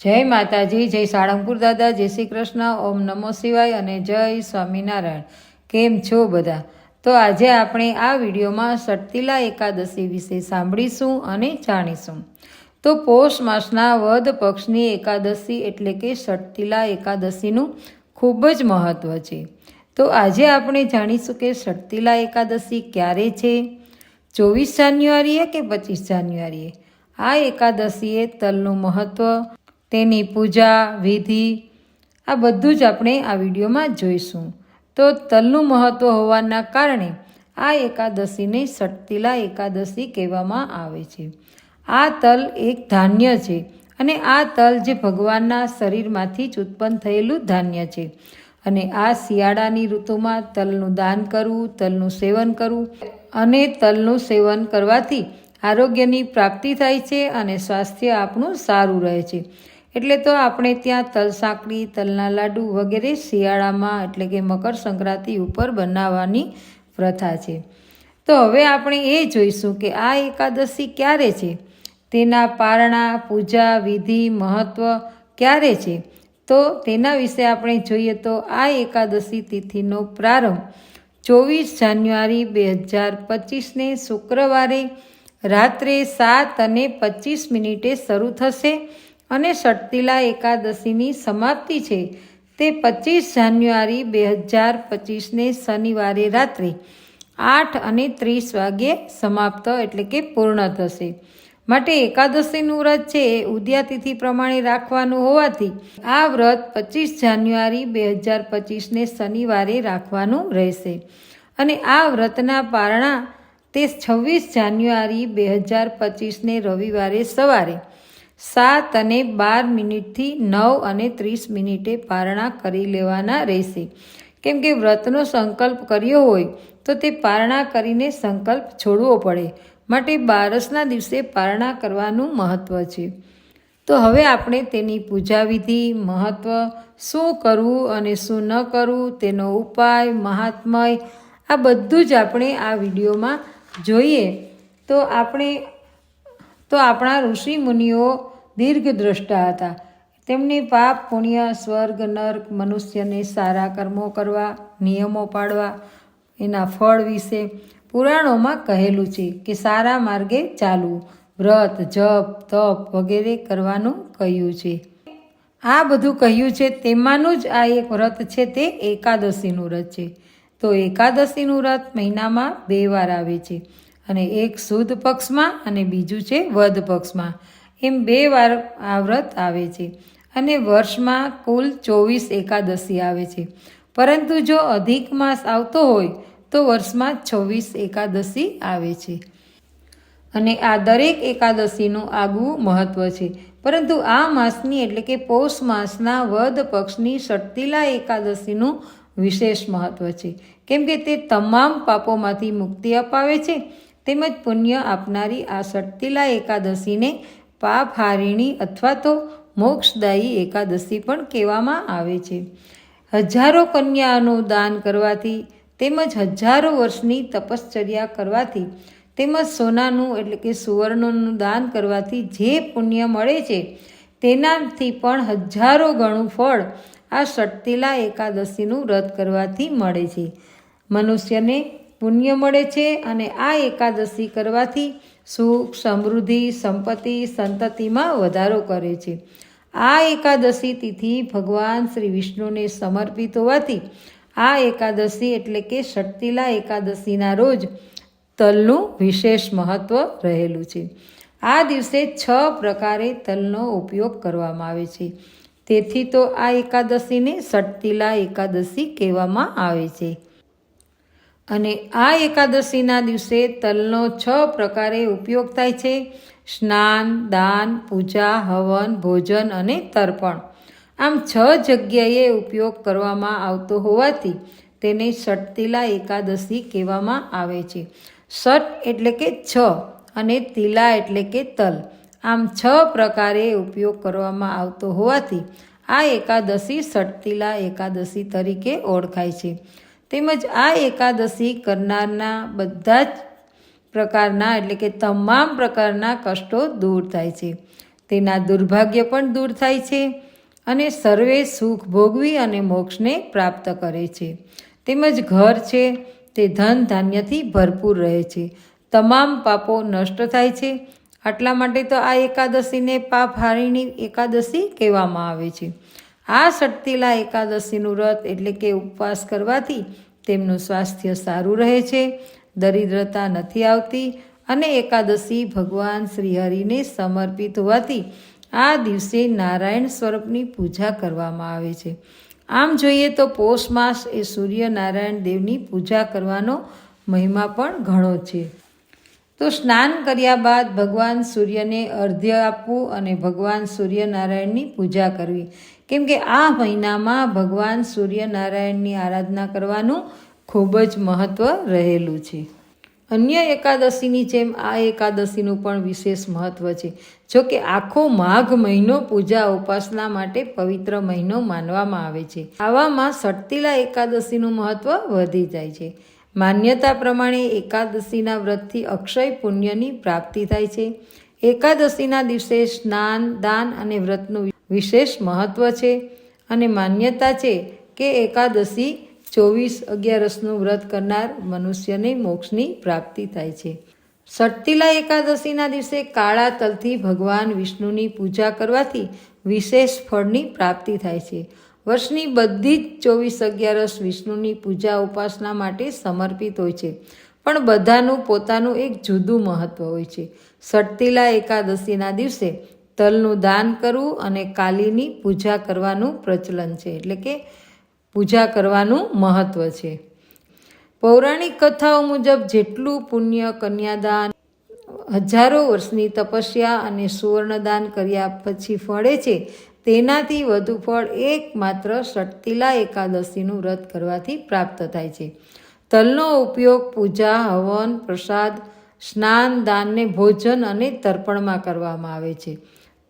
જય માતાજી, જય સાળંગપુર દાદા, જય શ્રી કૃષ્ણ, ઓમ નમો શિવાય અને જય સ્વામિનારાયણ. કેમ છો બધા? તો આજે આપણે આ વિડીયોમાં સટતીલા એકાદશી વિશે સાંભળીશું અને જાણીશું. તો પોષ માસના વધ પક્ષની એકાદશી એટલે કે સટતીલા એકાદશીનું ખૂબ જ મહત્ત્વ છે. તો આજે આપણે જાણીશું કે સટતીલા એકાદશી ક્યારે છે? ચોવીસ જાન્યુઆરીએ કે પચીસ જાન્યુઆરીએ? આ એકાદશીએ તલનું મહત્ત્વ તેની પૂજા, વિધિ, આ બધું જ આપણે આ વિડીયોમાં જોઈશું. તો તલનું મહત્ત્વ હોવાના કારણે આ એકાદશીને સટતીલા એકાદશી કહેવામાં આવે છે. આ તલ એક ધાન્ય છે અને આ તલ જે ભગવાનના શરીરમાંથી જ ઉત્પન્ન થયેલું ધાન્ય છે. અને આ શિયાળાની ઋતુમાં તલનું દાન કરવું, તલનું સેવન કરવું અને તલનું સેવન કરવાથી આરોગ્યની પ્રાપ્તિ થાય છે અને સ્વાસ્થ્ય આપણું સારું રહે છે. એટલે તો આપણે ત્યાં તલ સાંકળી તલના લાડુ વગેરે શિયાળામાં એટલે કે મકર સંક્રાંતિ ઉપર બનાવવાની પ્રથા છે. તો હવે આપણે એ જોઈશું કે આ એકાદશી ક્યારે છે? તેના પારણા, પૂજા, વિધિ મહત્ત્વ ક્યારે છે? તો તેના વિશે આપણે જોઈએ તો આ એકાદશી તિથિનો પ્રારંભ ચોવીસ જાન્યુઆરી બે હજાર પચીસને શુક્રવારે રાત્રે સાત અને પચીસ મિનિટે શરૂ થશે. અને સટતિલા એકાદશીની સમાપ્તિ છે. તે પચીસ જાન્યુઆરી બે હજાર પચીસને શનિવારે રાત્રે આઠ અને ત્રીસ વાગ્યે સમાપ્ત એટલે કે પૂર્ણ થશે. માટે એકાદશીનું વ્રત છે એ ઉદ્યાતિથિ પ્રમાણે રાખવાનું હોવાથી આ વ્રત પચીસ જાન્યુઆરી બે હજાર પચીસને શનિવારે રાખવાનું રહેશે. અને આ વ્રતના પારણા તે છવ્વીસ જાન્યુઆરી બે હજાર પચીસને રવિવારે સવારે સાત અને બાર મિનિટથી નવ અને ત્રીસ મિનિટે પારણા કરી લેવાના રહેશે. કેમ કે વ્રતનો સંકલ્પ કર્યો હોય, તો તે પારણા કરીને સંકલ્પ છોડવો પડે. માટે બારસના દિવસે પારણા કરવાનું મહત્ત્વ છે. તો હવે આપણે તેની પૂજા વિધિ મહત્ત્વ શું કરવું અને શું ન કરવું, તેનો ઉપાય, મહાત્મય, આ બધું જ આપણે આ વિડીયોમાં જોઈએ. તો આપણે, તો આપણા ઋષિ મુનિઓ દીર્ઘદ્રષ્ટા હતા. તેમણે પાપ, પુણ્ય, સ્વર્ગ, નર્ક, મનુષ્યને સારા કર્મો કરવા, નિયમો પાડવા, એના ફળ વિશે પુરાણોમાં કહેલું છે કે સારા માર્ગે ચાલવું, વ્રત, જપ, તપ વગેરે કરવાનું કહ્યું છે. આ બધું કહ્યું છે તેમાંનું જ આ એક વ્રત છે તે એકાદશીનું વ્રત છે. તો એકાદશીનું વ્રત મહિનામાં બે વાર આવે છે. અને એક શુદ્ધ પક્ષમાં અને બીજું છે વધ પક્ષમાં. એમ બે વાર આ વ્રત આવે છે. અને વર્ષમાં કુલ ચોવીસ એકાદશી આવે છે. પરંતુ જો અધિક માસ આવતો હોય, તો વર્ષમાં છવ્વીસ એકાદશી આવે છે. અને આ દરેક એકાદશીનું આગવું મહત્ત્વ છે. પરંતુ આ માસની એટલે કે પૌષ માસના વદ પક્ષની શક્તિલા એકાદશીનું વિશેષ મહત્ત્વ છે. કેમ કે તે તમામ પાપોમાંથી મુક્તિ અપાવે છે. તેમજ પુણ્ય આપનારી આ શક્તિલા એકાદશીને પાપહારિણી અથવા તો મોક્ષદાયી એકાદશી પણ કહેવામાં આવે છે. હજારો કન્યાનું દાન કરવાથી તેમજ હજારો વર્ષની તપશ્ચર્યા કરવાથી તેમજ સોનાનું એટલે કે સુવર્ણનું દાન કરવાથી જે પુણ્ય મળે છે, તેનાથી પણ હજારો ગણું ફળ આ સટતિલા એકાદશીનું વ્રત કરવાથી મળે છે. મનુષ્યને પુણ્ય મળે છે અને આ એકાદશી કરવાથી સુખ, સમૃદ્ધિ, સંપત્તિ, સંતતિમાં વધારો કરે છે. આ એકાદશી તિથિ ભગવાન શ્રી વિષ્ણુને સમર્પિત હોવાથી આ એકાદશી એટલે કે શક્તિલા એકાદશીના રોજ તલનું વિશેષ મહત્ત્વ રહેલું છે. આ દિવસે છ પ્રકારે તલનો ઉપયોગ કરવામાં આવે છે. તેથી તો આ એકાદશીને સટતિલા એકાદશી કહેવામાં આવે છે. અને આ એકાદશીના દિવસે તલનો છ પ્રકારે ઉપયોગ થાય છે. સ્નાન, દાન, પૂજા, હવન, ભોજન અને તર્પણ. આમ છ જગ્યાએ ઉપયોગ કરવામાં આવતો હોવાથી તેને ષટતિલા એકાદશી કહેવામાં આવે છે. ષટ એટલે કે છ અને તિલા એટલે કે તલ. આમ છ પ્રકારે ઉપયોગ કરવામાં આવતો હોવાથી આ એકાદશી ષટતિલા એકાદશી તરીકે ઓળખાય છે. તેમજ આ એકાદશી કરનારના બધા જ પ્રકારના એટલે કે તમામ પ્રકારના કષ્ટો દૂર થાય છે. તેના દુર્ભાગ્ય પણ દૂર થાય છે અને સર્વે સુખ ભોગવી અને મોક્ષને પ્રાપ્ત કરે છે. તેમજ ઘર છે તે ધન ધાન્યથી ભરપૂર રહે છે. તમામ પાપો નષ્ટ થાય છે. આટલા માટે તો આ એકાદશીને પાપ હારીણી એકાદશી કહેવામાં આવે છે. આ શક્તિલા એકાદશીનું વ્રત એટલે કે ઉપવાસ કરવાથી તેમનું સ્વાસ્થ્ય સારું રહે છે, દરિદ્રતા નથી આવતી અને એકાદશી ભગવાન શ્રીહરિને સમર્પિત હોવાથી આ દિવસે નારાયણ સ્વરૂપની પૂજા કરવામાં આવે છે. આમ જોઈએ તો પોષ માસ એ સૂર્યનારાયણ દેવની પૂજા કરવાનો મહિમા પણ ઘણો છે. તો સ્નાન કર્યા બાદ ભગવાન સૂર્યને અર્ધ્ય આપવું અને ભગવાન સૂર્યનારાયણની પૂજા કરવી. કેમ કે આ મહિનામાં ભગવાન સૂર્યનારાયણની આરાધના કરવાનું ખૂબ જ મહત્ત્વ રહેલું છે. અન્ય એકાદશીની જેમ આ એકાદશીનું પણ વિશેષ મહત્ત્વ છે. જો કે આખો માઘ મહિનો પૂજા ઉપાસના માટે પવિત્ર મહિનો માનવામાં આવે છે. આવામાં સટતીલા એકાદશીનું મહત્ત્વ વધી જાય છે. માન્યતા પ્રમાણે એકાદશીના વ્રતથી અક્ષય પુણ્યની પ્રાપ્તિ થાય છે. એકાદશીના દિવસે સ્નાન, દાન અને વ્રતનું વિશેષ મહત્ત્વ છે અને માન્યતા છે કે એકાદશી ચોવીસ અગિયારસનું વ્રત કરનાર મનુષ્યને મોક્ષની પ્રાપ્તિ થાય છે. સટ્ટિલા એકાદશીના દિવસે કાળા તલથી ભગવાન વિષ્ણુની પૂજા કરવાથી વિશેષ ફળની પ્રાપ્તિ થાય છે. વર્ષની બધી જ ચોવીસ અગિયારસ વિષ્ણુની પૂજા ઉપાસના માટે સમર્પિત હોય છે. પણ બધાનું પોતાનું એક જુદું મહત્ત્વ હોય છે. સટતીલા એકાદશીના દિવસે તલનું દાન કરવું અને કાલીની પૂજા કરવાનું પ્રચલન છે. એટલે કે પૂજા કરવાનું મહત્ત્વ છે. પૌરાણિક કથાઓ મુજબ જેટલું પુણ્ય, કન્યાદાન, હજારો વર્ષની તપસ્યા અને સુવર્ણદાન કર્યા પછી ફળે છે તેનાથી વધુ ફળ એકમાત્ર ષટ્તિલા એકાદશીનું વ્રત કરવાથી પ્રાપ્ત થાય છે. તલનો ઉપયોગ પૂજા, હવન, પ્રસાદ, સ્નાન, દાનને ભોજન અને તર્પણમાં કરવામાં આવે છે.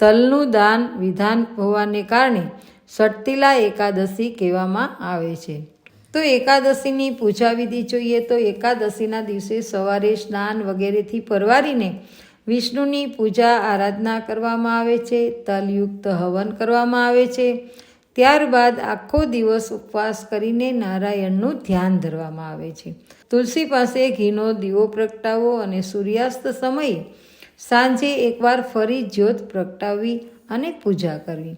તલનું દાન વિધાન હોવાને કારણે ષટ્તિલા એકાદશી કહેવામાં આવે છે. તો એકાદશીની પૂજા વિધિ જોઈએ તો એકાદશીના દિવસે સવારે સ્નાન વગેરેથી પરવારીને વિષ્ણુની પૂજા આરાધના કરવામાં આવે છે, તલયુક્ત હવન કરવામાં આવે છે. ત્યારબાદ આખો દિવસ ઉપવાસ કરીને નારાયણનું ધ્યાન ધરવામાં આવે છે. તુલસી પાસે ઘીનો દીવો પ્રગટાવો અને સૂર્યાસ્ત સમયે સાંજે એકવાર ફરી જ્યોત પ્રગટાવવી અને પૂજા કરવી.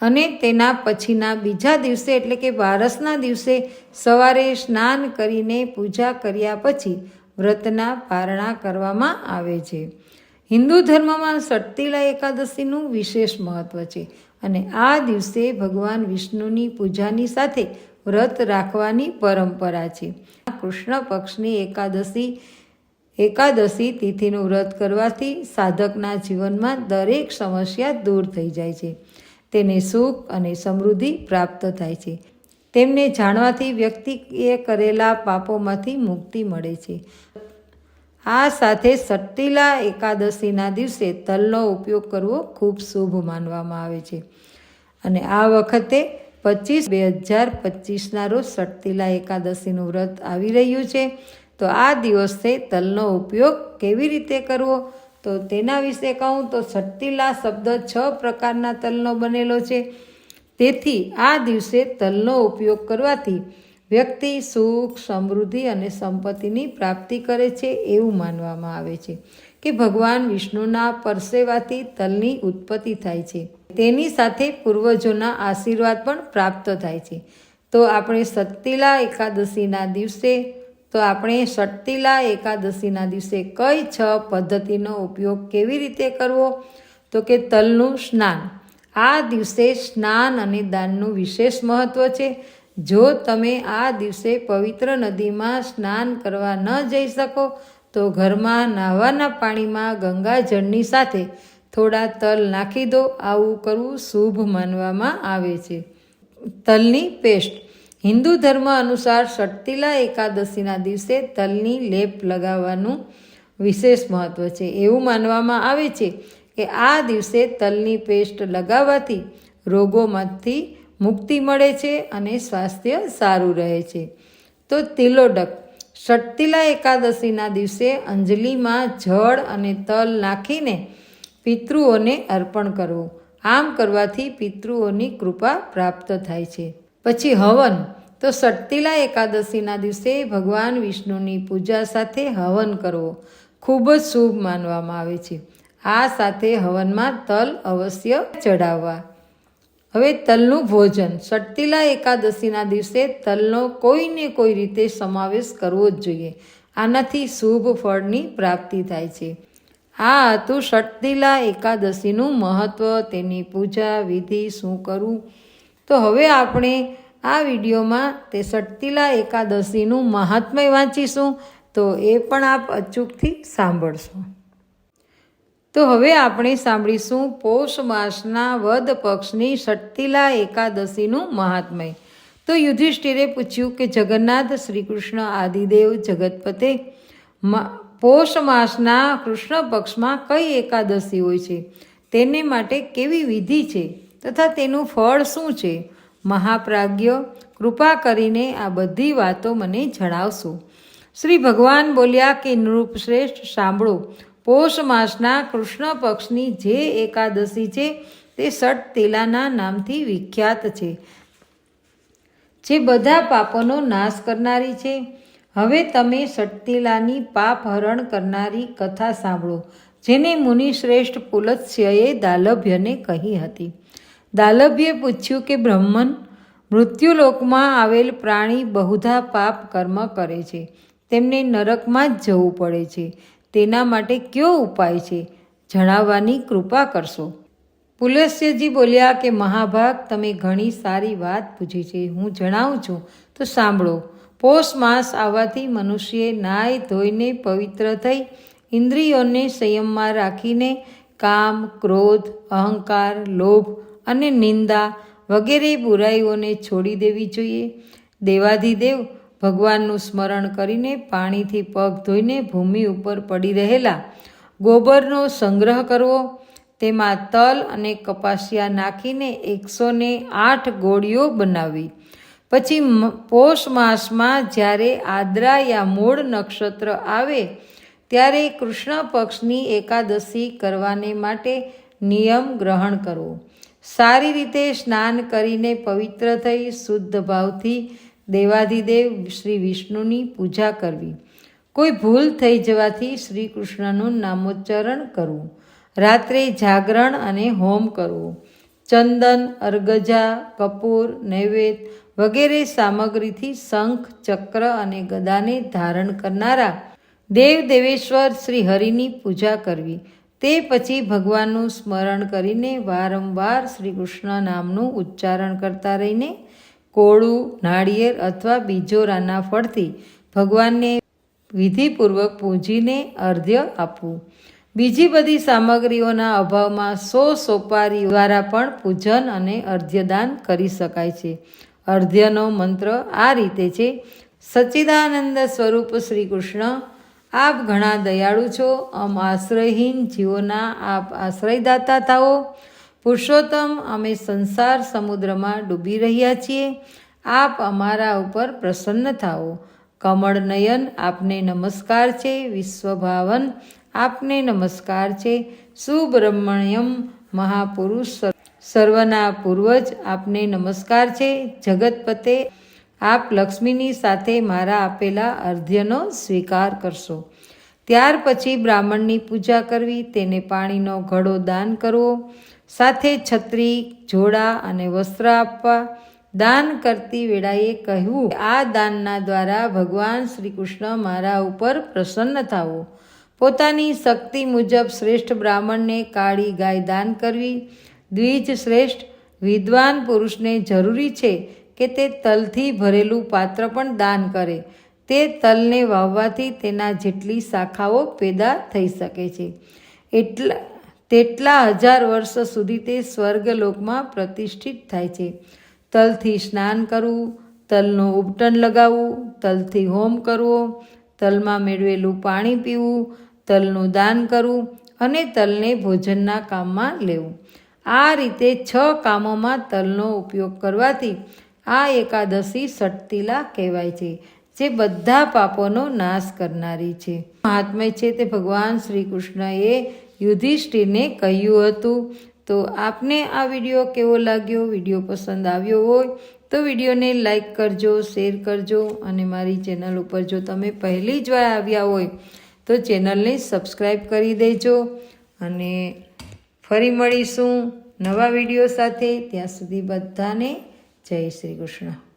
અને તેના પછીના બીજા દિવસે એટલે કે બારસના દિવસે સવારે સ્નાન કરીને પૂજા કર્યા પછી વ્રતના પારણા કરવામાં આવે છે. હિન્દુ ધર્મમાં સટતીલા એકાદશીનું વિશેષ મહત્ત્વ છે અને આ દિવસે ભગવાન વિષ્ણુની પૂજાની સાથે વ્રત રાખવાની પરંપરા છે. કૃષ્ણ પક્ષની એકાદશી એકાદશી તિથિનું વ્રત કરવાથી સાધકના જીવનમાં દરેક સમસ્યા દૂર થઈ જાય છે. તેને સુખ અને સમૃદ્ધિ પ્રાપ્ત થાય છે. તેમને જાણવાથી વ્યક્તિએ કરેલા પાપોમાંથી મુક્તિ મળે છે. આ સાથે સટ્ટીલા એકાદશીના દિવસે તલનો ઉપયોગ કરવો ખૂબ શુભ માનવામાં આવે છે. અને આ વખતે પચીસ બે હજાર પચીસના રોજ સટ્ટીલા એકાદશીનું વ્રત આવી રહ્યું છે. તો આ દિવસે તલનો ઉપયોગ કેવી રીતે કરવો? તો તેના વિશે કહું તો સટ્ટીલા શબ્દ છ પ્રકારના તલનો બનેલો છે. તેથી આ દિવસે તલનો ઉપયોગ કરવાથી વ્યક્તિ સુખ, સમૃદ્ધિ અને સંપત્તિની પ્રાપ્તિ કરે છે એવું માનવામાં આવે છે કે ભગવાન વિષ્ણુના પરસેવાથી તલની ઉત્પત્તિ થાય છે. તેની સાથે પૂર્વજોના આશીર્વાદ પણ પ્રાપ્ત થાય છે. તો આપણે સત્તિલા એકાદશીના દિવસે, તો આપણે સટ્ટિલા એકાદશીના દિવસે કઈ છ પદ્ધતિનો ઉપયોગ કેવી રીતે કરવો? તો કે તલનું સ્નાન. આ દિવસે સ્નાન અને દાનનું વિશેષ મહત્ત્વ છે. જો તમે આ દિવસે પવિત્ર નદીમાં સ્નાન કરવા ન જઈ શકો, તો ઘરમાં નાહવાના પાણીમાં ગંગાજળની સાથે થોડા તલ નાખી દો. આવું કરવું શુભ માનવામાં આવે છે. તલની પેસ્ટ. હિન્દુ ધર્મ અનુસાર શક્તિલા એકાદશીના દિવસે તલની લેપ લગાવવાનું વિશેષ મહત્ત્વ છે. એવું માનવામાં આવે છે કે આ દિવસે તલની પેસ્ટ લગાવવાથી રોગોમાંથી મુક્તિ મળે છે અને સ્વાસ્થ્ય સારું રહે છે. તો તિલોડક સટ્ટિલા એકાદશીના દિવસે અંજલિમાં જળ અને તલ નાખીને પિતૃઓને અર્પણ કરવું આમ કરવાથી પિતૃઓની કૃપા પ્રાપ્ત થાય છે. પછી હવન, તો સટ્ટિલા એકાદશીના દિવસે ભગવાન વિષ્ણુની પૂજા સાથે હવન કરવો ખૂબ જ શુભ માનવામાં આવે છે. આ સાથે હવનમાં તલ અવશ્ય ચડાવવા હવે તલનું ભોજન. સટતીલા એકાદશીના દિવસે તલનો કોઈને કોઈ રીતે સમાવેશ કરવો જ જોઈએ. આનાથી શુભ ફળની પ્રાપ્તિ થાય છે. આ હતું સટતીલા એકાદશીનું મહત્ત્વ તેની પૂજા, વિધિ, શું કરવું? તો હવે આપણે આ વિડીયોમાં તે સટતીલા એકાદશીનું મહાત્મય વાંચીશું. તો એ પણ આપ અચૂકથી સાંભળશો. તો હવે આપણે સાંભળીશું પૌષ માસના વદ પક્ષની સટ્ટિલા એકાદશીનું મહાત્મય. તો યુધિષ્ઠિરે પૂછ્યું કે જગન્નાથ શ્રી કૃષ્ણ આદિદેવ જગતપતે પૌષ માસના કૃષ્ણ પક્ષમાં કઈ એકાદશી હોય છે? તેને માટે કેવી વિધિ છે? તથા તેનું ફળ શું છે? મહાપ્રાજ્ઞ, કૃપા કરીને આ બધી વાતો મને જણાવશો. શ્રી ભગવાન બોલ્યા કે નૃપશ્રેષ્ઠ, સાંભળો. પૌષ માસના કૃષ્ણ પક્ષની જે એકાદશી છે, તે સટ તેલાના નામથી વિખ્યાત છે, જે બધા પાપોનો નાશ કરનારી છે. હવે તમે સટતીલાની પાપ હરણ કરનારી કથા સાંભળો, જેને મુનિશ્રેષ્ઠ પુલત્સ્યએ દાલભ્યને કહી હતી. દાલભ્યે પૂછ્યું કે, બ્રહ્મન, મૃત્યુલોકમાં આવેલ પ્રાણી બહુધા પાપ કર્મ કરે છે. તેમને નરકમાં જ જવું પડે છે. તેના માટે કયો ઉપાય છે? જણાવવાની કૃપા કરશો. પુલસ્યજી બોલ્યા કે, મહાભાગ, તમે ઘણી સારી વાત પૂછી છે. હું જણાવું છું. તો સાંભળો. પોષ માસ આવવાથી મનુષ્યએ નાય ધોઈને પવિત્ર થઈ ઇન્દ્રિયોને સંયમમાં રાખીને કામ, ક્રોધ, અહંકાર, લોભ અને નિંદા વગેરે બુરાઈઓને છોડી દેવી જોઈએ. દેવાધિદેવ ભગવાનનું સ્મરણ કરીને પાણીથી પગ ધોઈને ભૂમિ ઉપર પડી રહેલા ગોબરનો સંગ્રહ કરવો, તેમાં તલ અને કપાસિયા નાખીને એકસો ને આઠ ગોળીઓ બનાવવી. પછી પોષ માસમાં જ્યારે આદ્રા યા મૂળ નક્ષત્ર આવે, ત્યારે કૃષ્ણ પક્ષની એકાદશી કરવાને માટે નિયમ ગ્રહણ કરવો. સારી રીતે સ્નાન કરીને પવિત્ર થઈ, શુદ્ધ ભાવથી દેવાધિદેવ શ્રી વિષ્ણુની પૂજા કરવી. કોઈ ભૂલ થઈ જવાથી શ્રી કૃષ્ણનું નામોચ્ચારણ કરવું. રાત્રે જાગરણ અને હોમ કરવું. ચંદન, અર્ગજા, કપૂર, નૈવેદ્ય વગેરે સામગ્રીથી શંખ, ચક્ર અને ગદાને ધારણ કરનારા દેવ દેવેશ્વર શ્રી હરિની પૂજા કરવી. તે પછી ભગવાનનું સ્મરણ કરીને વારંવાર શ્રી કૃષ્ણ નામનું ઉચ્ચારણ કરતા રહીને કોળું, નાળિયેર અથવા બીજોરાના ફળથી ભગવાનને વિધિપૂર્વક પૂજીને અર્ધ્ય આપવું. બીજી બધી સામગ્રીઓના અભાવમાં સો સોપારી દ્વારા પણ પૂજન અને અર્ધ્યદાન કરી શકાય છે. અર્ધ્યનો મંત્ર આ રીતે છે. સચ્ચિદાનંદ સ્વરૂપ શ્રી કૃષ્ણ, આપ ઘણા દયાળુ છો. અમ આશ્રયહીન જીવોના આપ આશ્રયદાતા થાઓ. પુરુષોત્તમ, અમે સંસાર સમુદ્રમાં ડૂબી રહ્યા છીએ. આપ અમારા ઉપર પ્રસન્ન થાઓ. કમળ નયન આપને નમસ્કાર છે, વિશ્વભાવન આપને નમસ્કાર છે. સુબ્રહ્મણ્યમ મહાપુરુષ, સર્વના પૂર્વજ આપને નમસ્કાર છે. જગતપતે આપ લક્ષ્મીની સાથે મારા આપેલા અર્ધ્યનો સ્વીકાર કરશો. ત્યાર પછી બ્રાહ્મણની પૂજા કરવી, તેને પાણીનો ઘડો દાન કરવો. સાથે છત્રી, જોડા અને વસ્ત્ર આપવા દાન કરતી વેળાએ કહ્યું, આ દાનના દ્વારા ભગવાન શ્રી કૃષ્ણ મારા ઉપર પ્રસન્ન થાવો પોતાની શક્તિ મુજબ શ્રેષ્ઠ બ્રાહ્મણને કાળી ગાય દાન કરવી દ્વિજ શ્રેષ્ઠ વિદ્વાન પુરુષને જરૂરી છે કે તે તલથી ભરેલું પાત્ર પણ દાન કરે. તે તલને વાવવાથી તેના જેટલી શાખાઓ પેદા થઈ શકે છે. એટલા તેટલા હજાર વર્ષ સુધી તે સ્વર્ગલોકમાં પ્રતિષ્ઠિત થાય છે. તલથી સ્નાન કરવું, તલનું ઉપટન લગાવવું, તલથી હોમ કરવો, તલમાં મેળવેલું પાણી પીવું, તલનું દાન કરવું અને તલને ભોજનના કામમાં લેવું. આ રીતે છ કામોમાં તલનો ઉપયોગ કરવાથી આ એકાદશી સટતિલા કહેવાય છે, જે બધા પાપોનો નાશ કરનારી છે. મહાત્મય છે તે ભગવાન શ્રી કૃષ્ણએ યુધિષ્ઠિરને કહ્યું હતું. તો આપને આ વીડિયો કેવો લાગ્યો? વીડિયો પસંદ આવ્યો હોય તો વિડીયોને લાઈક કરજો, શેર કરજો અને મારી ચેનલ ઉપર જો તમે પહેલી જ વાર આવ્યા હોય તો ચેનલને સબસ્ક્રાઈબ કરી દેજો. અને ફરી મળીશું નવા વીડિયો સાથે. ત્યાં સુધી બધાને જય શ્રી કૃષ્ણ.